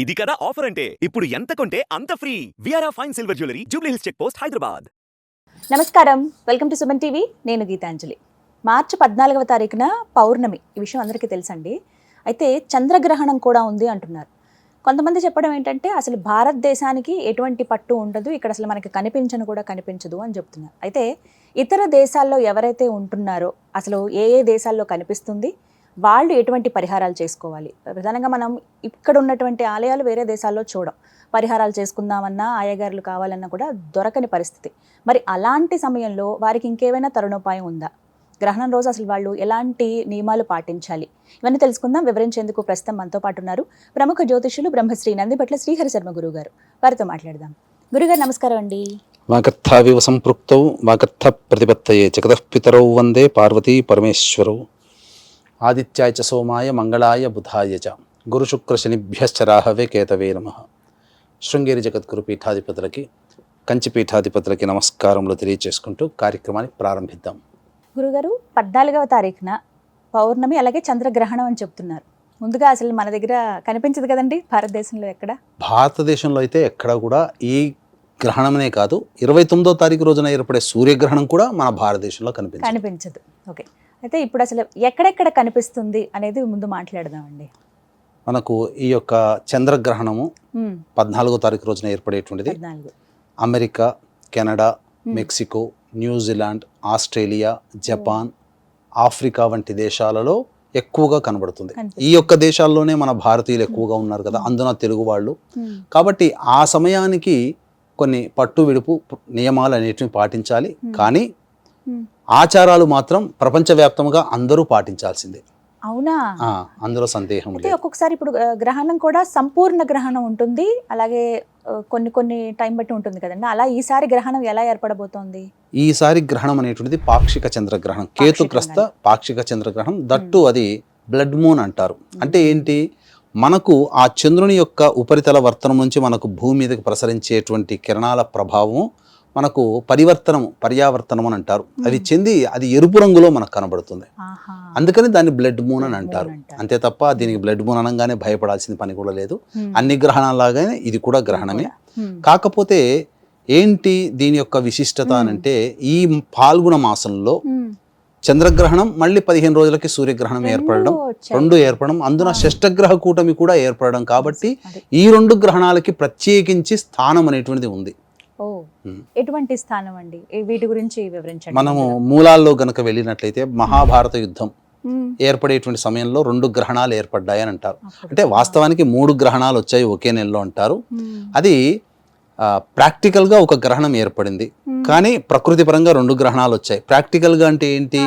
ఇది కదా ఆఫర్ అంటే? ఇప్పుడు ఎంత కొంటే అంత free విఆర్ఆ fine silver jewellery Jubilee Hills check post Hyderabad నమస్కారం వెల్కమ్ టు సుమన్ టీవీ నేను గీతాంజలి. మార్చి పద్నాలుగవ తారీఖున పౌర్ణమి. ఈ విషయం అందరికీ తెలుసండి. అయితే చంద్రగ్రహణం కూడా ఉంది అంటున్నారు. కొంతమంది చెప్పడం ఏంటంటే అసలు భారతదేశానికి ఎటువంటి పట్టు ఉండదు. ఇక్కడ అసలు మనకి కనిపించను కూడా కనిపించదు అని చెప్తున్నారు. అయితే ఇతర దేశాల్లో ఎవరైతే ఉంటున్నారో అసలు ఏ ఏ దేశాల్లో కనిపిస్తుంది? వాళ్ళు ఎటువంటి పరిహారాలు చేసుకోవాలి? ప్రధానంగా మనం ఇక్కడ ఉన్నటువంటి ఆలయాలు వేరే దేశాల్లో చూడం. పరిహారాలు చేసుకుందామన్నా ఆయగారులు కావాలన్నా కూడా దొరకని పరిస్థితి. మరి అలాంటి సమయంలో వారికి ఇంకేమైనా తరుణోపాయం ఉందా? గ్రహణం రోజు అసలు వాళ్ళు ఎలాంటి నియమాలు పాటించాలి? ఇవన్నీ తెలుసుకుందాం. వివరించేందుకు ప్రస్తుతం మనతో పాటు ఉన్నారు ప్రముఖ జ్యోతిషులు బ్రహ్మశ్రీ నందిపట్ల శ్రీహరి శర్మ గురువు గారు వారితో మాట్లాడదాం. గురుగారు నమస్కారం అండి. వాగర్థావివ సంపృక్తౌ వాగర్థ ప్రతిపత్తయే జగతః వందే పార్వతీ పరమేశ్వరౌ. ఆదిత్యాయ చ సోమాయ మంగళాయ బుధాయ చ. గురుశుక్ర శనిభ్యశ్చ రాహవే కేతవే నమ. శృంగేరి జగద్గురు పీఠాధిపతులకి కంచి పీఠాధిపతులకి నమస్కారములు తెలియజేసుకుంటూ కార్యక్రమాన్ని ప్రారంభిద్దాం. గురుగారు పద్నాలుగవ తారీఖున పౌర్ణమి అలాగే చంద్రగ్రహణం అని చెప్తున్నారు. ముందుగా అసలు మన దగ్గర కనిపించదు కదండి భారతదేశంలో ఎక్కడ? భారతదేశంలో అయితే ఎక్కడ కూడా ఈ గ్రహణమనే కాదు ఇరవై తొమ్మిదో తారీఖు రోజున ఏర్పడే సూర్యగ్రహణం కూడా మన భారతదేశంలో కనిపించింది. కనిపించదు. ఓకే. అయితే ఇప్పుడు అసలు ఎక్కడెక్కడ కనిపిస్తుంది అనేది ముందు మాట్లాడదామండి. మనకు ఈ యొక్క చంద్రగ్రహణము పద్నాలుగో తారీఖు రోజున ఏర్పడేటువంటిది. America Canada. Mexico New Zealand Australia Japan Africa వంటి దేశాలలో ఎక్కువగా కనబడుతుంది. ఈ యొక్క దేశాల్లోనే మన భారతీయులు ఎక్కువగా ఉన్నారు కదా అందున తెలుగు వాళ్ళు. కాబట్టి ఆ సమయానికి కొన్ని పట్టు విడుపు నియమాలు అనేటివి పాటించాలి. కానీ. ఆచారాలు మాత్రం ప్రపంచవ్యాప్తంగా అందరూ పాటించాల్సిందే. అవునా? అందులో సందేహం అయితే లేదు. ఒక్కొక్కసారి ఇప్పుడు గ్రహణం కూడా సంపూర్ణ గ్రహణం ఉంటుంది. అలాగే కొన్ని కొన్ని టైం బట్టి ఉంటుంది కదండి. అలా ఈసారి గ్రహణం ఎలా ఏర్పడబోతోంది? ఈసారి గ్రహణం అనేటువంటిది పాక్షిక చంద్రగ్రహణం. కేతుగ్రస్త పాక్షిక చంద్రగ్రహణం. దట్టు అది బ్లడ్ మూన్ అంటారు. అంటే ఏంటి? మనకు ఆ చంద్రుని యొక్క ఉపరితల వర్తనం నుంచి మనకు భూమి మీదకి ప్రసరించేటువంటి కిరణాల ప్రభావం మనకు పరివర్తనం పర్యావర్తనం అని అంటారు. అది చెంది అది ఎరుపు రంగులో మనకు కనబడుతుంది. అందుకని దాన్ని బ్లడ్ మూన్ అని అంటారు. అంతే తప్ప దీనికి బ్లడ్ మూన్ అనగానే భయపడాల్సిన పని కూడా లేదు. అన్ని గ్రహణాలాగానే ఇది కూడా గ్రహణమే. కాకపోతే ఏంటి దీని యొక్క విశిష్టత అని అంటే ఈ పాల్గొన మాసంలో. చంద్రగ్రహణం మళ్ళీ పదిహేను రోజులకి సూర్యగ్రహణం ఏర్పడడం. రెండు ఏర్పడడం అందున. షష్టగ్రహ కూటమి కూడా ఏర్పడడం కాబట్టి. ఈ రెండు గ్రహణాలకి ప్రత్యేకించి స్థానం అనేటువంటిది ఉంది. ఓ. ఎటువంటి స్థానం అండి? వీటి గురించి వివరించండి. మనము మూలాల్లో గనక వెళ్ళినట్లయితే మహాభారత యుద్ధం ఏర్పడేటువంటి సమయంలో రెండు గ్రహణాలు ఏర్పడ్డాయని అంటారు. అప్పుడు. అంటే వాస్తవానికి మూడు గ్రహణాలు వచ్చాయి ఒకే నెలలో అంటారు. అది ప్రాక్టికల్గా ఒక గ్రహణం ఏర్పడింది. కానీ ప్రకృతి పరంగా రెండు గ్రహణాలు వచ్చాయి. ప్రాక్టికల్గా అంటే ఏంటి?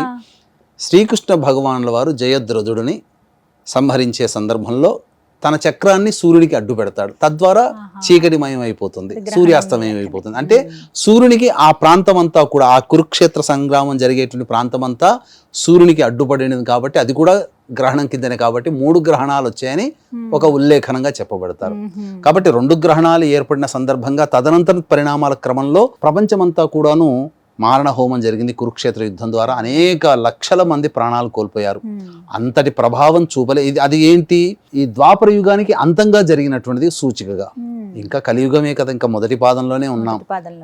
శ్రీకృష్ణ భగవానుల వారు జయద్రథుడిని సంహరించే సందర్భంలో తన చక్రాన్ని సూర్యుడికి అడ్డు పెడతాడు తద్వారా. చీకటిమయం అయిపోతుంది సూర్యాస్తమయం. అయిపోతుంది అంటే. సూర్యునికి ఆ ప్రాంతం అంతా కూడా ఆ కురుక్షేత్ర సంగ్రామం జరిగేటువంటి ప్రాంతం అంతా సూర్యునికి అడ్డుపడినది కాబట్టి అది కూడా గ్రహణం కిందనే కాబట్టి మూడు గ్రహణాలు వచ్చాయని. ఒక ఉల్లేఖనంగా చెప్పబడతారు. కాబట్టి రెండు గ్రహణాలు ఏర్పడిన సందర్భంగా తదనంతర పరిణామాల క్రమంలో ప్రపంచమంతా కూడాను మారణ హోమం జరిగింది కురుక్షేత్ర యుద్ధం ద్వారా. అనేక లక్షల మంది ప్రాణాలు కోల్పోయారు. అంతటి ప్రభావం చూపలే. ఇది అది ఏంటి? ఈ ద్వాపర యుగానికి అంతంగా జరిగినటువంటిది సూచికగా. ఇంకా కలియుగమే కదా ఇంకా మొదటి పాదంలోనే ఉన్నాం.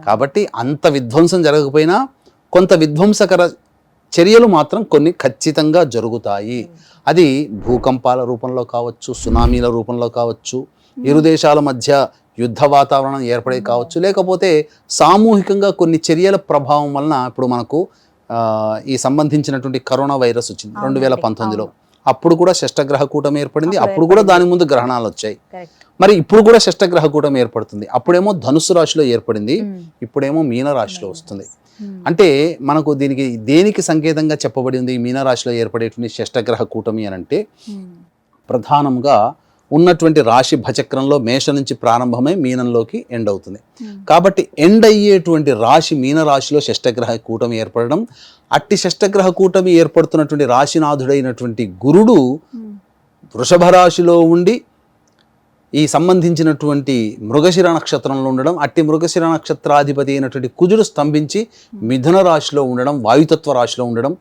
కాబట్టి అంత విధ్వంసం జరగకపోయినా కొంత విధ్వంసకర చర్యలు మాత్రం కొన్ని ఖచ్చితంగా జరుగుతాయి. అది భూకంపాల రూపంలో కావచ్చు సునామీల రూపంలో కావచ్చు ఇరు దేశాల మధ్య యుద్ధ వాతావరణం ఏర్పడే కావచ్చు. లేకపోతే సామూహికంగా కొన్ని చర్యల ప్రభావం వలన ఇప్పుడు మనకు ఈ సంబంధించినటువంటి కరోనా వైరస్ వచ్చింది రెండు వేల పంతొమ్మిదిలో. అప్పుడు కూడా షష్టగ్రహ కూటమి ఏర్పడింది. అప్పుడు కూడా దాని ముందు గ్రహణాలు వచ్చాయి. మరి ఇప్పుడు కూడా షష్టగ్రహ కూటమి ఏర్పడుతుంది. అప్పుడేమో ధనుసు రాశిలో ఏర్పడింది. ఉమ్. ఇప్పుడేమో మీన రాశిలో వస్తుంది. ఉమ్. అంటే మనకు దీనికి దేనికి సంకేతంగా చెప్పబడి ఉంది ఈ మీనరాశిలో ఏర్పడేటువంటి షష్టగ్రహ కూటమి అని అంటే. ప్రధానంగా ఉన్నటువంటి రాశి భచక్రంలో మేష నుంచి ప్రారంభమై మీనంలోకి ఎండ్ అవుతుంది ఉమ్. కాబట్టి ఎండ్ అయ్యేటువంటి రాశి మీనరాశిలో షష్టగ్రహ కూటమి ఏర్పడడం అట్టి షష్టగ్రహ కూటమి ఏర్పడుతున్నటువంటి రాశినాథుడైనటువంటి గురుడు ఉమ్. వృషభ రాశిలో ఉండి ఈ సంబంధించినటువంటి మృగశిర నక్షత్రంలో ఉండడం అట్టి మృగశిర నక్షత్రాధిపతి అయినటువంటి కుజుడు స్తంభించి మిథున రాశిలో ఉండడం వాయుతత్వ రాశిలో ఉండడం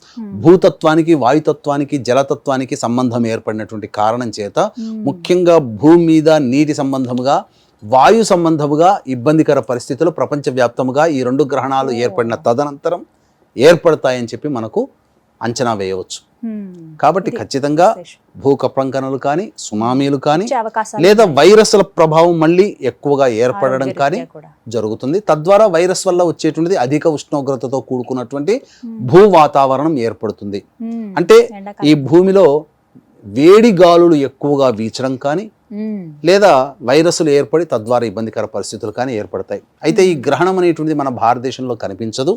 భూతత్వానికి వాయుతత్వానికి జలతత్వానికి సంబంధం ఏర్పడినటువంటి కారణం చేత ముఖ్యంగా భూమి మీద నీటి సంబంధముగా వాయు సంబంధముగా ఇబ్బందికర పరిస్థితులు ప్రపంచవ్యాప్తముగా ఈ రెండు గ్రహణాలు ఏర్పడిన తదనంతరం ఏర్పడతాయని చెప్పి మనకు అంచనా వేయవచ్చు కాబట్టి ఖచ్చితంగా భూకంపనలు కానీ సునామీలు కానీ లేదా వైరస్ల ప్రభావం మళ్ళీ ఎక్కువగా ఏర్పడడం కానీ. జరుగుతుంది తద్వారా వైరస్ వల్ల వచ్చేటువంటిది అధిక ఉష్ణోగ్రతతో కూడుకున్నటువంటి భూ వాతావరణం ఏర్పడుతుంది. అంటే. ఈ భూమిలో వేడి గాలులు ఎక్కువగా వీచడం కానీ. లేదా వైరస్లు ఏర్పడి తద్వారా ఇబ్బందికర పరిస్థితులు కానీ ఏర్పడతాయి అయితే ఈ గ్రహణం అనేటువంటిది మన భారతదేశంలో కనిపించదు.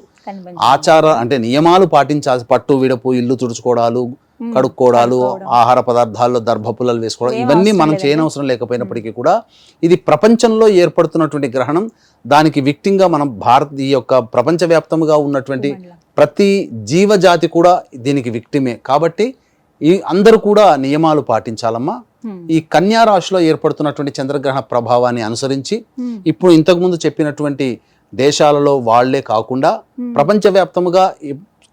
ఆచార అంటే నియమాలు పాటించాల్సి పట్టు విడపు ఇల్లు తుడుచుకోవడాలు. కడుక్కోవడాలు కడుక్కోవడం. ఆహార పదార్థాల్లో దర్భపుల్లలు వేసుకోవడం ఇవన్నీ మనం. చేయనవసరం లేకపోయినప్పటికీ కూడా ఇది ప్రపంచంలో ఏర్పడుతున్నటువంటి గ్రహణం దానికి విక్టింగా మనం భారత్ ఈ యొక్క ప్రపంచవ్యాప్తంగా ఉన్నటువంటి. ప్రతి జీవజాతి కూడా దీనికి విక్టిమే కాబట్టి ఈ అందరూ కూడా నియమాలు పాటించాలమ్మా మ్మ్. ఈ కన్యా రాశిలో ఏర్పడుతున్నటువంటి చంద్రగ్రహణ ప్రభావాన్ని అనుసరించి. ఇప్పుడు ఇంతకుముందు చెప్పినటువంటి దేశాలలో వాళ్ళే కాకుండా ప్రపంచవ్యాప్తముగా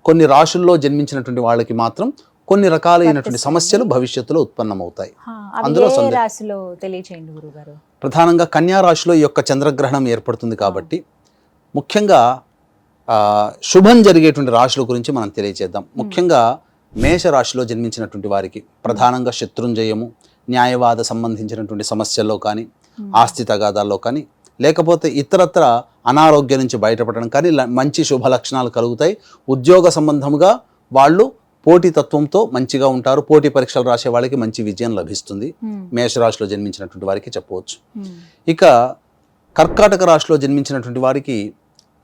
కొన్ని రాశుల్లో జన్మించినటువంటి వాళ్ళకి మాత్రం కొన్ని రకాలైనటువంటి సమస్యలు భవిష్యత్తులో ఉత్పన్నమవుతాయి అందులో ఏ సందేహం. రాశిలో తెలియచేయండి గురుగారు ప్రధానంగా కన్యా రాశిలో ఈ యొక్క చంద్రగ్రహణం ఏర్పడుతుంది కాబట్టి ముఖ్యంగా ఆ, శుభం జరిగేటువంటి రాశుల గురించి మనం తెలియజేద్దాం ముఖ్యంగా మేష రాశిలో జన్మించినటువంటి వారికి ప్రధానంగా శత్రుంజయము న్యాయవాద సంబంధించినటువంటి సమస్యల్లో కానీ ఆస్తి తగాదాల్లో కానీ లేకపోతే ఇతరత్ర అనారోగ్యం నుంచి బయటపడడం కానీ మంచి శుభ లక్షణాలు కలుగుతాయి. ఉద్యోగ సంబంధముగా వాళ్ళు పోటీతత్వంతో మంచిగా ఉంటారు. పోటీ పరీక్షలు రాసే వాళ్ళకి మంచి విజయం లభిస్తుంది. మేషరాశిలో జన్మించినటువంటి వారికి చెప్పవచ్చు. ఇక కర్కాటక రాశిలో జన్మించినటువంటి వారికి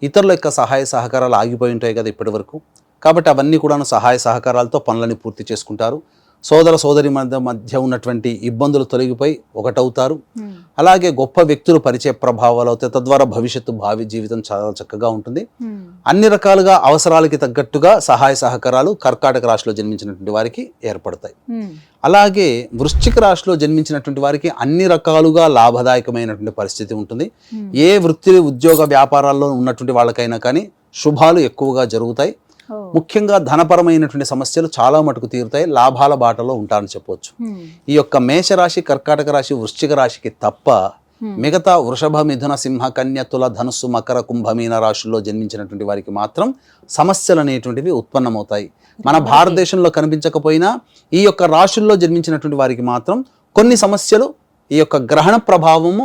ఇతరుల యొక్క సహాయ సహకారాలు ఆగిపోయి ఉంటాయి కదా ఇప్పటి వరకు. కాబట్టి అవన్నీ కూడా సహాయ సహకారాలతో పనులని పూర్తి చేసుకుంటారు. సోదర సోదరి మధ్య మధ్య ఉన్నటువంటి ఇబ్బందులు తొలగిపోయి ఒకటవుతారు మ్మ్. అలాగే గొప్ప వ్యక్తులు పరిచయ ప్రభావాలు అవుతాయి తద్వారా భవిష్యత్తు భావి జీవితం చాలా చక్కగా ఉంటుంది మ్మ్. అన్ని రకాలుగా అవసరాలకి తగ్గట్టుగా సహాయ సహకారాలు కర్కాటక రాశిలో జన్మించినటువంటి వారికి ఏర్పడతాయి మ్మ్. అలాగే వృశ్చిక రాశిలో జన్మించినటువంటి వారికి అన్ని రకాలుగా లాభదాయకమైనటువంటి పరిస్థితి ఉంటుంది. ఏ వృత్తి ఉద్యోగ వ్యాపారాల్లో ఉన్నటువంటి వాళ్ళకైనా కానీ శుభాలు ఎక్కువగా జరుగుతాయి. ముఖ్యంగా ధనపరమైనటువంటి సమస్యలు చాలా మటుకు తీరుతాయి లాభాల బాటలో ఉంటారని చెప్పవచ్చు. ఈ యొక్క మేషరాశి కర్కాటక రాశి వృశ్చిక రాశికి తప్ప. మిగతా వృషభ మిథున సింహ కన్య తుల ధనుస్సు మకర కుంభమీన రాశుల్లో జన్మించినటువంటి వారికి మాత్రం సమస్యలు అనేటువంటివి ఉత్పన్నమవుతాయి మన భారతదేశంలో కనిపించకపోయినా ఈ యొక్క రాశుల్లో జన్మించినటువంటి వారికి మాత్రం కొన్ని సమస్యలు ఈ యొక్క గ్రహణ ప్రభావము.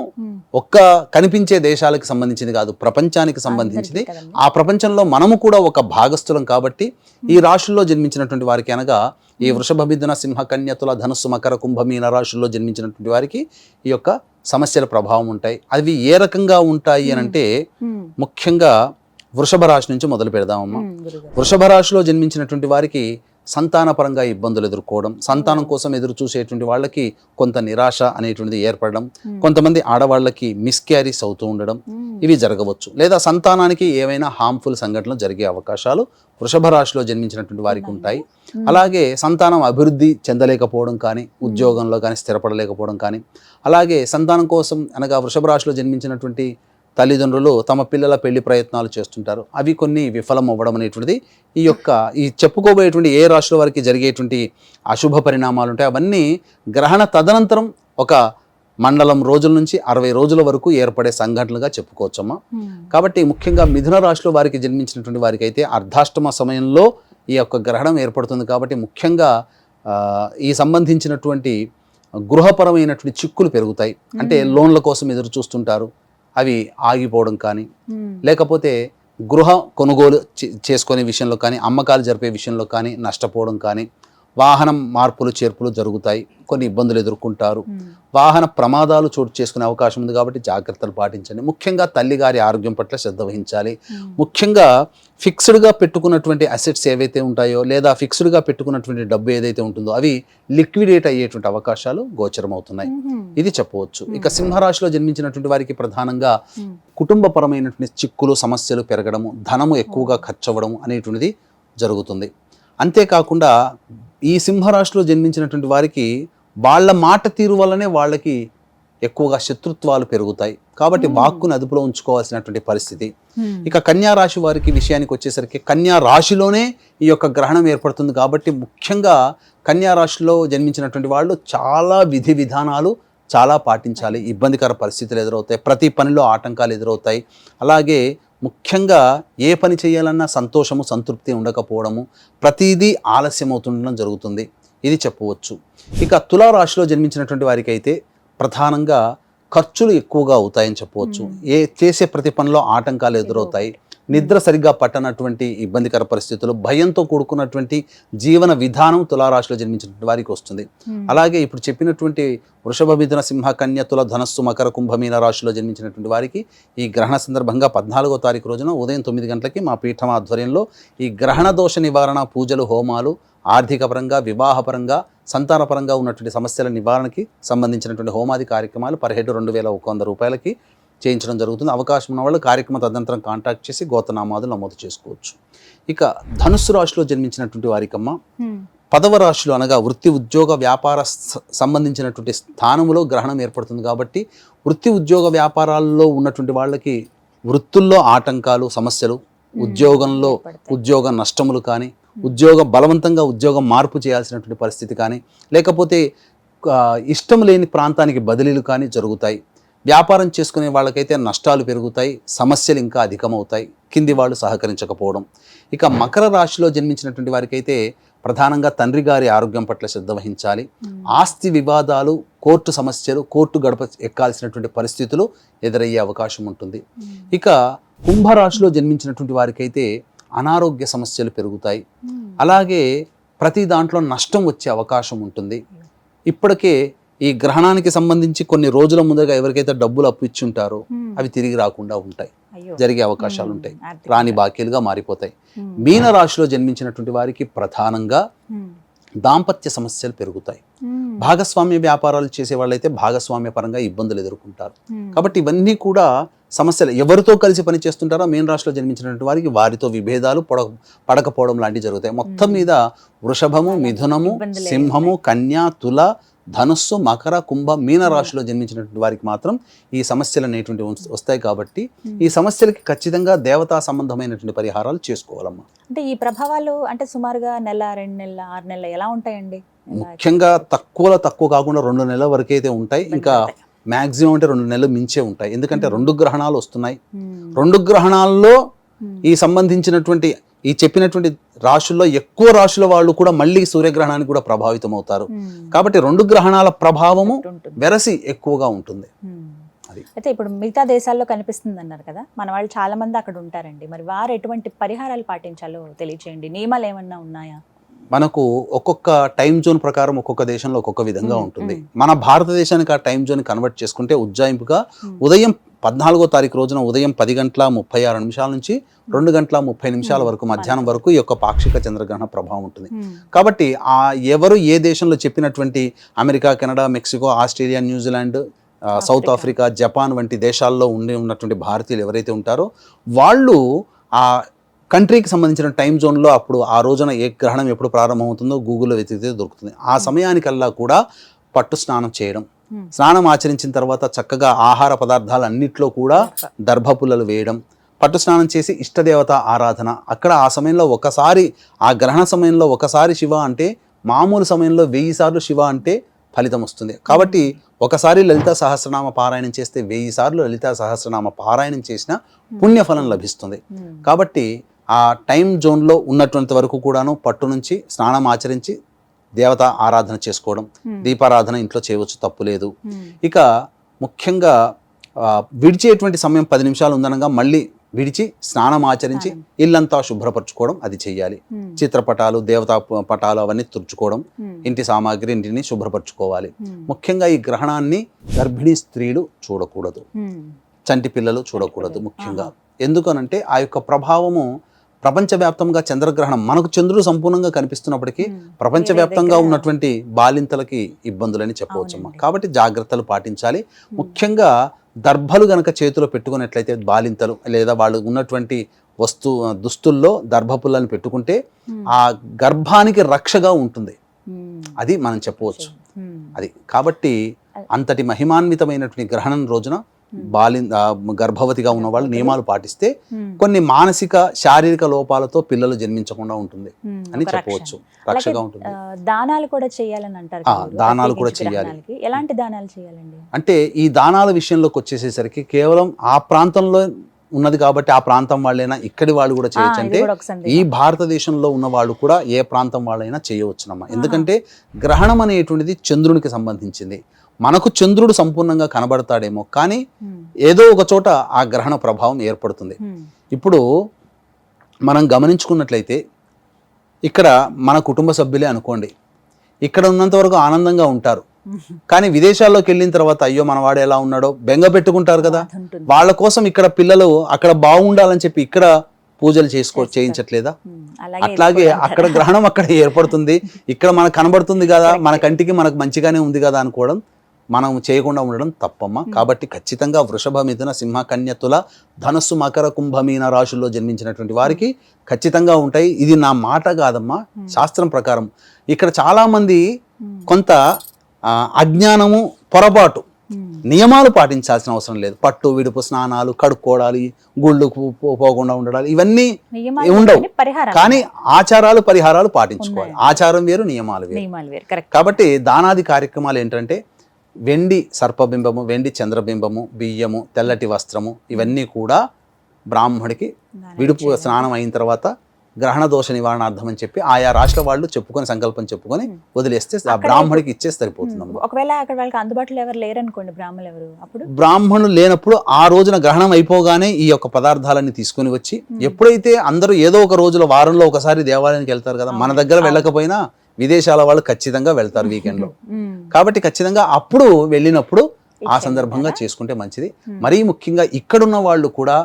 ఒక్క కనిపించే దేశాలకు సంబంధించింది కాదు ప్రపంచానికి సంబంధించింది. ఆ ప్రపంచంలో మనము కూడా ఒక భాగస్థులం కాబట్టి ఈ రాశుల్లో జన్మించినటువంటి వారికి అనగా ఈ వృషభ మిథున సింహ కన్యతుల ధనుస్సు మకర కుంభమీన రాశుల్లో జన్మించినటువంటి వారికి ఈ యొక్క సమస్యల ప్రభావం ఉంటాయి. అవి ఏ రకంగా ఉంటాయి అని అంటే. ముఖ్యంగా వృషభ రాశి నుంచి మొదలు పెడదామమ్మా. వృషభ రాశిలో జన్మించినటువంటి వారికి సంతానపరంగా ఇబ్బందులు ఎదుర్కోవడం సంతానం కోసం ఎదురు చూసేటువంటి వాళ్ళకి కొంత నిరాశ అనేటువంటిది ఏర్పడడం కొంతమంది ఆడవాళ్ళకి మిస్క్యారీస్ అవుతూ ఉండడం మ్మ్. ఇవి జరగవచ్చు. లేదా సంతానానికి ఏవైనా హార్మ్ఫుల్ సంఘటనలు జరిగే అవకాశాలు వృషభ రాశిలో జన్మించినటువంటి వారికి ఉంటాయి. అలాగే సంతానం అభివృద్ధి చెందలేకపోవడం కానీ ఉద్యోగంలో కానీ స్థిరపడలేకపోవడం కానీ అలాగే సంతానం కోసం అనగా వృషభ రాశిలో జన్మించినటువంటి తల్లిదండ్రులు తమ పిల్లల పెళ్ళి ప్రయత్నాలు చేస్తుంటారు. అవి కొన్ని విఫలం అవ్వడం అనేటువంటిది ఈ యొక్క ఈ చెప్పుకోబోయేటువంటి ఏ రాశుల వారికి జరిగేటువంటి అశుభ పరిణామాలు ఉంటాయి అవన్నీ గ్రహణ తదనంతరం ఒక మండలం రోజుల నుంచి అరవై రోజుల వరకు ఏర్పడే సంఘటనలుగా చెప్పుకోవచ్చమ్మా. మ్మ్. కాబట్టి ముఖ్యంగా మిథున రాశిలో వారికి జన్మించినటువంటి వారికి అయితే అర్ధాష్టమ సమయంలో ఈ యొక్క గ్రహణం ఏర్పడుతుంది కాబట్టి ముఖ్యంగా ఈ సంబంధించినటువంటి గృహపరమైనటువంటి చిక్కులు పెరుగుతాయి. అంటే లోన్ల కోసం ఎదురు చూస్తుంటారు. అవి ఆగిపోవడం కానీ. లేకపోతే గృహ కొనుగోలు చే- చేసుకునే విషయంలో కానీ అమ్మకాలు జరిపే విషయంలో కానీ నష్టపోవడం కానీ వాహనం మార్పులు చేర్పులు జరుగుతాయి కొన్ని ఇబ్బందులు ఎదుర్కొంటారు. వాహన ప్రమాదాలు చోటు చేసుకునే అవకాశం ఉంది కాబట్టి జాగ్రత్తలు పాటించండి ముఖ్యంగా తల్లిగారి ఆరోగ్యం పట్ల శ్రద్ధ వహించాలి. ముఖ్యంగా ఫిక్స్డ్గా పెట్టుకున్నటువంటి అసెట్స్ ఏవైతే ఉంటాయో లేదా ఫిక్స్డ్గా పెట్టుకున్నటువంటి డబ్బు ఏదైతే ఉంటుందో అవి లిక్విడేట్ అయ్యేటువంటి అవకాశాలు గోచరమవుతున్నాయి. ఇది చెప్పవచ్చు ఇక సింహరాశిలో జన్మించినటువంటి వారికి ప్రధానంగా. కుటుంబపరమైనటువంటి చిక్కులు సమస్యలు పెరగడము ధనము ఎక్కువగా ఖర్చు అవ్వడం అనేటువంటిది జరుగుతుంది అంతేకాకుండా ఈ సింహరాశిలో జన్మించినటువంటి వారికి వాళ్ళ మాట తీరు వల్లనే వాళ్ళకి ఎక్కువగా శత్రుత్వాలు పెరుగుతాయి. కాబట్టి వాక్కుని అదుపులో ఉంచుకోవాల్సినటువంటి పరిస్థితి. ఇక కన్యా రాశి వారికి విషయానికి వచ్చేసరికి కన్యా రాశిలోనే ఈ యొక్క గ్రహణం ఏర్పడుతుంది కాబట్టి ముఖ్యంగా కన్యా రాశిలో జన్మించినటువంటి వాళ్ళు చాలా విధి విధానాలు చాలా పాటించాలి. ఇబ్బందికర పరిస్థితులు ఎదురవుతాయి. ప్రతి పనిలో ఆటంకాలు ఎదురవుతాయి. అలాగే ముఖ్యంగా ఏ పని చేయాలన్నా సంతోషము సంతృప్తి ఉండకపోవడము ప్రతిదీ ఆలస్యం అవుతుండడం జరుగుతుంది. ఇది చెప్పవచ్చు. ఇక తులారాశిలో జన్మించినటువంటి వారికి అయితే ప్రధానంగా ఖర్చులు ఎక్కువగా అవుతాయని చెప్పవచ్చు. ఏ చేసే ప్రతి పనిలో ఆటంకాలు ఎదురవుతాయి. నిద్ర సరిగ్గా పట్టనటువంటి ఇబ్బందికర పరిస్థితులు భయంతో కూడుకున్నటువంటి జీవన విధానం తులారాశిలో జన్మించినటువంటి వారికి వస్తుంది. అలాగే ఇప్పుడు చెప్పినటువంటి వృషభ మిథున సింహ కన్య తుల ధనస్సు మకర కుంభమీన రాశిలో జన్మించినటువంటి వారికి ఈ గ్రహణ సందర్భంగా పద్నాలుగో తారీఖు రోజున ఉదయం తొమ్మిది గంటలకి మా పీఠం ఆధ్వర్యంలో ఈ గ్రహణ దోష నివారణ పూజలు హోమాలు ఆర్థిక పరంగా వివాహపరంగా సంతానపరంగా ఉన్నటువంటి సమస్యల నివారణకి సంబంధించినటువంటి హోమాది కార్యక్రమాలు పర్ హెడ్ రెండు వేల ఒక వంద రూపాయలకి చేయించడం జరుగుతుంది. అవకాశం ఉన్న వాళ్ళు కార్యక్రమ తదనంతరం కాంటాక్ట్ చేసి గోతనామాదులు నమోదు చేసుకోవచ్చు. ఇక ధనుస్సు రాశిలో జన్మించినటువంటి వారికమ్మ పదవ రాశిలో అనగా వృత్తి ఉద్యోగ వ్యాపార సంబంధించినటువంటి స్థానములో గ్రహణం ఏర్పడుతుంది కాబట్టి వృత్తి ఉద్యోగ వ్యాపారాల్లో ఉన్నటువంటి వాళ్ళకి వృత్తుల్లో ఆటంకాలు సమస్యలు ఉద్యోగంలో ఉద్యోగ నష్టములు కానీ ఉద్యోగ బలవంతంగా ఉద్యోగం మార్పు చేయాల్సినటువంటి పరిస్థితి కానీ లేకపోతే ఇష్టం లేని ప్రాంతానికి బదిలీలు కానీ జరుగుతాయి. వ్యాపారం చేసుకునే వాళ్ళకైతే నష్టాలు పెరుగుతాయి సమస్యలు ఇంకా అధికమవుతాయి. కింది వాళ్ళు సహకరించకపోవడం. ఇక మకర రాశిలో జన్మించినటువంటి వారికైతే ప్రధానంగా తండ్రి గారి ఆరోగ్యం పట్ల శ్రద్ధ వహించాలి. ఆస్తి వివాదాలు కోర్టు సమస్యలు కోర్టు గడప ఎక్కాల్సినటువంటి పరిస్థితులు ఎదురయ్యే అవకాశం ఉంటుంది. ఇక కుంభరాశిలో జన్మించినటువంటి వారికైతే అనారోగ్య సమస్యలు పెరుగుతాయి. అలాగే ప్రతి దాంట్లో నష్టం వచ్చే అవకాశం ఉంటుంది. ఇప్పటికే ఈ గ్రహణానికి సంబంధించి కొన్ని రోజుల ముందుగా ఎవరికైతే డబ్బులు అప్పు ఇచ్చి ఉంటారో అవి తిరిగి రాకుండా ఉంటాయి. జరిగే అవకాశాలు ఉంటాయి. రాని బాకీలుగా మారిపోతాయి. మీన రాశిలో జన్మించినటువంటి వారికి ప్రధానంగా దాంపత్య సమస్యలు పెరుగుతాయి. భాగస్వామ్య వ్యాపారాలు చేసే వాళ్ళైతే భాగస్వామ్య పరంగా ఇబ్బందులు ఎదుర్కొంటారు. కాబట్టి ఇవన్నీ కూడా సమస్యలు. ఎవరితో కలిసి పని చేస్తుంటారో మీన రాశిలో జన్మించినటువంటి వారికి వారితో విభేదాలు పడ పడకపోవడం లాంటివి జరుగుతాయి. మొత్తం మీద వృషభము మిథునము సింహము కన్యా తుల ధనుస్సు మకర కుంభ మీన రాశిలో జన్మించినటువంటి వారికి మాత్రం ఈ సమస్యలు అనేటువంటి వస్తాయి కాబట్టి ఈ సమస్యలకి ఖచ్చితంగా దేవతా సంబంధమైనటువంటి పరిహారాలు చేసుకోవాలమ్మా. అంటే ఈ ప్రభావాలు అంటే సుమారుగా నెల రెండు నెలల ఆరు నెలల ఎలా ఉంటాయండి? ముఖ్యంగా తక్కువలో తక్కువ కాకుండా రెండు నెలల వరకు అయితే ఉంటాయి. ఇంకా మాక్సిమం అంటే రెండు నెలలు మించే ఉంటాయి. ఎందుకంటే రెండు గ్రహణాలు వస్తున్నాయి. రెండు గ్రహణాల్లో. ఈ సంబంధించినటువంటి ఈ చెప్పినటువంటి రాశుల్లో ఎక్కువ రాశుల వాళ్ళు కూడా మళ్ళీ సూర్యగ్రహణానికి కూడా ప్రభావితం అవుతారు మ్మ్. కాబట్టి రెండు గ్రహణాల ప్రభావము. వెరసి ఎక్కువగా ఉంటుంది. అది. అయితే ఇప్పుడు మిగతా దేశాల్లో కనిపిస్తుంది అన్నారు కదా మన వాళ్ళు చాలా మంది అక్కడ ఉంటారండి మరి వారు ఎటువంటి పరిహారాలు పాటించాలో తెలియచేయండి నియమాలు ఏమన్నా ఉన్నాయా మనకు ఒక్కొక్క టైం జోన్ ప్రకారం ఒక్కొక్క దేశంలో ఒక్కొక్క విధంగా ఉంటుంది. మన భారతదేశానికి ఆ టైం జోన్ కన్వర్ట్ చేసుకుంటే ఉజ్జాయింపుగా. ఉదయం పద్నాలుగో తారీఖు రోజున ఉదయం పది గంటల ముప్పై ఆరు నిమిషాల నుంచి రెండు గంటల ముప్పై నిమిషాల. వరకు మధ్యాహ్నం వరకు ఈ యొక్క పాక్షిక చంద్రగ్రహణ ప్రభావం ఉంటుంది. కాబట్టి ఆ ఎవరు ఏ దేశంలో చెప్పినటువంటి America Canada Mexico Australia New Zealand south. Africa Japan వంటి దేశాల్లో ఉండి ఉన్నటువంటి భారతీయులు ఎవరైతే ఉంటారో వాళ్ళు ఆ కంట్రీకి సంబంధించిన టైం జోన్లో అప్పుడు ఆ రోజున ఏ గ్రహణం ఎప్పుడు ప్రారంభమవుతుందో గూగుల్లో వెతికితే దొరుకుతుంది. ఆ సమయానికల్లా కూడా పట్టు స్నానం చేయడం. మ్మ్. స్నానం ఆచరించిన తర్వాత చక్కగా ఆహార పదార్థాలు అన్నిట్లో కూడా దర్భపుల్లలు వేయడం. పట్టు స్నానం చేసి ఇష్టదేవత ఆరాధన. అక్కడ ఆ సమయంలో ఒకసారి ఆ గ్రహణ సమయంలో ఒకసారి శివ అంటే మామూలు సమయంలో వెయ్యి సార్లు శివ అంటే ఫలితం వస్తుంది. కాబట్టి ఒకసారి లలిత సహస్రనామ పారాయణం చేస్తే వెయ్యి సార్లు లలిత సహస్రనామ పారాయణం చేసిన పుణ్యఫలం లభిస్తుంది. కాబట్టి ఆ టైం జోన్లో ఉన్నటువంటి వరకు కూడాను పట్టు నుంచి స్నానం ఆచరించి దేవత ఆరాధన చేసుకోవడం. దీపారాధన ఇంట్లో చేయవచ్చు తప్పు లేదు. ఇక ముఖ్యంగా విడిచేటువంటి సమయం పది నిమిషాలు ఉందనగా మళ్ళీ విడిచి స్నానం ఆచరించి ఇల్లంతా శుభ్రపరచుకోవడం అది చెయ్యాలి మ్మ్. చిత్రపటాలు దేవతా పటాలు అవన్నీ తుడుచుకోవడం. ఇంటి సామాగ్రి ఇంటిని శుభ్రపరచుకోవాలి. ముఖ్యంగా ఈ గ్రహణాన్ని గర్భిణీ స్త్రీలు చూడకూడదు. చంటి పిల్లలు చూడకూడదు. ముఖ్యంగా ఎందుకనంటే ఆ యొక్క ప్రభావము ప్రపంచవ్యాప్తంగా చంద్రగ్రహణం మనకు చంద్రుడు సంపూర్ణంగా కనిపిస్తున్నప్పటికీ. ప్రపంచవ్యాప్తంగా ఉన్నటువంటి బాలింతలకి ఇబ్బందులని చెప్పవచ్చమ్మా. కాబట్టి జాగ్రత్తలు పాటించాలి ముఖ్యంగా దర్భలు గనక చేతిలో పెట్టుకున్నట్లయితే బాలింతలు లేదా వాళ్ళు ఉన్నటువంటి వస్తు దుస్తుల్లో దర్భపుల్లని పెట్టుకుంటే. ఆ గర్భానికి రక్షగా ఉంటుంది. అది మనం చెప్పవచ్చు. అది కాబట్టి అంతటి మహిమాన్వితమైనటువంటి గ్రహణం రోజున బాలి గర్భవతిగా ఉన్న వాళ్ళు నియమాలు పాటిస్తే కొన్ని మానసిక శారీరక లోపాలతో పిల్లలు జన్మించకుండా ఉంటుంది అని. చెప్పవచ్చు. రక్షగా ఉంటుంది. దానాలు కూడా చేయాలని అంటారు దానాలు కూడా చేయాలి. ఎలాంటి దానాలు చేయాలండి? అంటే ఈ దానాల విషయంలోకి వచ్చేసేసరికి కేవలం ఆ ప్రాంతంలో ఉన్నది కాబట్టి ఆ ప్రాంతం వాళ్ళైనా ఇక్కడి వాళ్ళు కూడా చేయొచ్చు. అంటే. ఈ భారతదేశంలో ఉన్న వాళ్ళు కూడా ఏ ప్రాంతం వాళ్ళైనా చేయవచ్చునమ్మా. ఎందుకంటే గ్రహణం అనేటువంటిది చంద్రునికి సంబంధించింది. మనకు చంద్రుడు సంపూర్ణంగా కనబడతాడేమో కానీ ఏదో ఒక చోట ఆ గ్రహణ ప్రభావం ఏర్పడుతుంది. ఇప్పుడు మనం గమనించుకున్నట్లయితే ఇక్కడ మన కుటుంబ సభ్యులే అనుకోండి ఇక్కడ ఉన్నంత వరకు ఆనందంగా ఉంటారు. కానీ విదేశాల్లోకి వెళ్ళిన తర్వాత అయ్యో మనవాడు ఎలా ఉన్నాడో బెంగ పెట్టుకుంటారు కదా. వాళ్ళ కోసం ఇక్కడ పిల్లలు అక్కడ బాగుండాలని చెప్పి ఇక్కడ పూజలు చేసుకో. చేయించట్లేదా? అట్లాగే. అక్కడ గ్రహణం అక్కడ ఏర్పడుతుంది. ఇక్కడ మనకు కనబడుతుంది కదా మన కంటికి మనకు మంచిగానే ఉంది కదా అనుకోవడం మనం చేయకుండా ఉండడం తప్పమ్మా. కాబట్టి ఖచ్చితంగా వృషభ మిథున సింహ కన్యతుల ధనస్సు మకర కుంభమీన రాశుల్లో జన్మించినటువంటి వారికి ఖచ్చితంగా ఉంటాయి. ఇది నా మాట కాదమ్మా శాస్త్రం ప్రకారం. ఇక్కడ చాలా మంది ఉమ్, కొంత అజ్ఞానము పొరపాటు నియమాలు పాటించాల్సిన అవసరం లేదు. పట్టు విడుపు స్నానాలు కడుక్కోవడాలి గుళ్ళకు పో- పోకుండా ఉండడాలి ఇవన్నీ ఉండవు. కానీ ఆచారాలు పరిహారాలు పాటించుకోవాలి. ఆచారం వేరు నియమాలు వేరు. కాబట్టి దానాది కార్యక్రమాలు ఏంటంటే వెండి సర్పబింబము వెండి చంద్రబింబము బియ్యము తెల్లటి వస్త్రము ఇవన్నీ కూడా బ్రాహ్మడికి విడుపు స్నానం అయిన తర్వాత గ్రహణ దోష నివారణార్థం అని చెప్పి ఆయా రాష్ట్ర వాళ్ళు చెప్పుకొని సంకల్పం చెప్పుకొని వదిలేస్తే ఆ బ్రాహ్మడికి ఇచ్చేసి సరిపోతుందమ్మా ఒకవేళ అక్కడ వాళ్ళకి అందుబాటులో ఎవరు లేరు అనుకోండి బ్రాహ్మణులు ఎవరు? అప్పుడు? బ్రాహ్మణులు లేనప్పుడు ఆ రోజున గ్రహణం అయిపోగానే ఈ యొక్క పదార్థాలన్నీ తీసుకొని వచ్చి ఎప్పుడైతే అందరూ ఏదో ఒక రోజులో వారంలో ఒకసారి దేవాలయానికి వెళ్తారు కదా మన దగ్గర వెళ్ళకపోయినా విదేశాల వాళ్ళు ఖచ్చితంగా వెళ్తారు వీకెండ్లో. ఉమ్, కాబట్టి ఖచ్చితంగా అప్పుడు వెళ్ళినప్పుడు ఆ సందర్భంగా చేసుకుంటే మంచిది. మరీ ముఖ్యంగా ఇక్కడున్న వాళ్ళు కూడా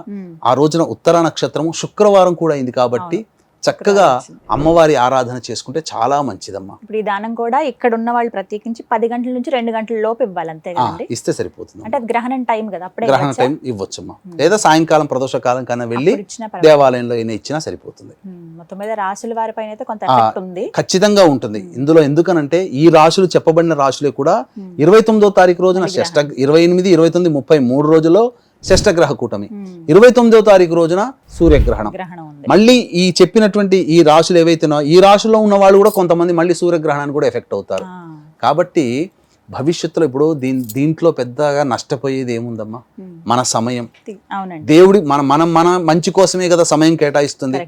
ఆ రోజున ఉత్తర నక్షత్రము శుక్రవారం కూడా అయింది కాబట్టి చక్కగా అమ్మవారి ఆరాధన చేసుకుంటే చాలా మంచిదమ్మా. ఇప్పుడు ఈ దానం కూడా ఇక్కడ ఉన్న వాళ్ళు ప్రత్యేకించి పది గంటల నుంచి రెండు గంటల లోపు ఇవ్వాలి అంతే ఆ, కదండి? ఇస్తే సరిపోతుంది. అంటే గ్రహణం టైం కదా అప్పుడే గ్రహణ ఇవ్వచ్చా? టైం ఇవ్వచ్చమ్మా. లేదా సాయంకాలం ప్రదోష కాలం కన్నా వెళ్ళి. దేవాలయంలో అయినా ఇచ్చినా సరిపోతుంది. మొత్తం మీద రాసుల వారి పైన అయితే కొంత ఉంది. ఖచ్చితంగా ఉంటుంది. ఇందులో ఎందుకనంటే ఈ రాశులు చెప్పబడిన రాశులే కూడా ఇరవై తొమ్మిదో తారీఖు రోజున షష్ట ఇరవై ఎనిమిది ఇరవై తొమ్మిది ముప్పై మూడు రోజుల్లో షష్టగ్రహ కూటమి. ఇరవై తొమ్మిదో తారీఖు రోజున సూర్యగ్రహణం. మళ్ళీ ఈ చెప్పినటువంటి ఈ రాశులు ఏవైతేనో ఈ రాశుల్లో ఉన్న వాళ్ళు కూడా కొంతమంది మళ్ళీ సూర్యగ్రహణానికి కూడా ఎఫెక్ట్ అవుతారు. కాబట్టి భవిష్యత్తులో ఇప్పుడు దీని దీంట్లో పెద్దగా నష్టపోయేది ఏముందమ్మా? మన సమయం. దేవుడి మన మనం మన మంచి కోసమే కదా సమయం కేటాయిస్తుంది.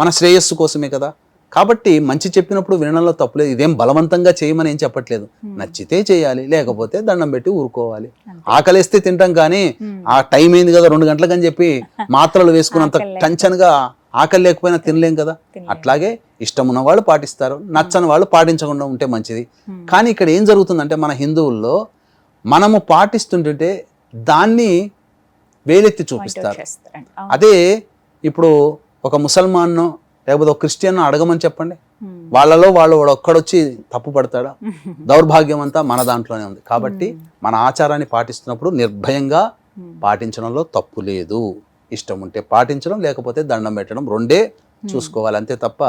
మన శ్రేయస్సు కోసమే కదా. కాబట్టి మంచి చెప్పినప్పుడు వినడంలో తప్పులేదు ఇదేం బలవంతంగా చేయమని ఏం చెప్పట్లేదు నచ్చితే చేయాలి లేకపోతే దండం పెట్టి ఊరుకోవాలి. ఆకలిస్తే తింటాం కానీ. ఆ టైం అయింది కదా రెండు గంటలకని చెప్పి మాత్రలు వేసుకున్నంత. టెన్షన్గా ఆకలి లేకపోయినా తినలేం కదా. అట్లాగే ఇష్టం ఉన్న వాళ్ళు పాటిస్తారు నచ్చని వాళ్ళు పాటించకుండా ఉంటే మంచిది. కానీ ఇక్కడ ఏం జరుగుతుందంటే మన హిందువుల్లో మనము పాటిస్తుంటుంటే దాన్ని వేలెత్తి చూపిస్తారు. అదే ఇప్పుడు ఒక ముసల్మాన్ను లేకపోతే ఒక క్రిస్టియన్ అడగమని చెప్పండి. వాళ్ళలో వాళ్ళు వాడు ఒక్కడొచ్చి తప్పు పడతాడా? దౌర్భాగ్యం అంతా మన దాంట్లోనే ఉంది. కాబట్టి మన ఆచారాన్ని పాటిస్తున్నప్పుడు నిర్భయంగా. పాటించడంలో తప్పు లేదు. ఇష్టం ఉంటే పాటించడం లేకపోతే దండం పెట్టడం రెండే చూసుకోవాలి. అంతే తప్ప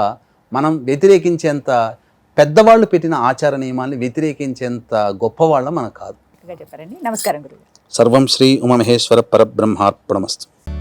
మనం వ్యతిరేకించేంత పెద్దవాళ్ళు పెట్టిన ఆచార నియమాల్ని వ్యతిరేకించేంత గొప్పవాళ్ళం మనకు కాదు. చెప్పారండి. నమస్కారం గురువు సర్వం శ్రీ ఉమమహేశ్వర పరబ్రహ్మార్పణమస్తు.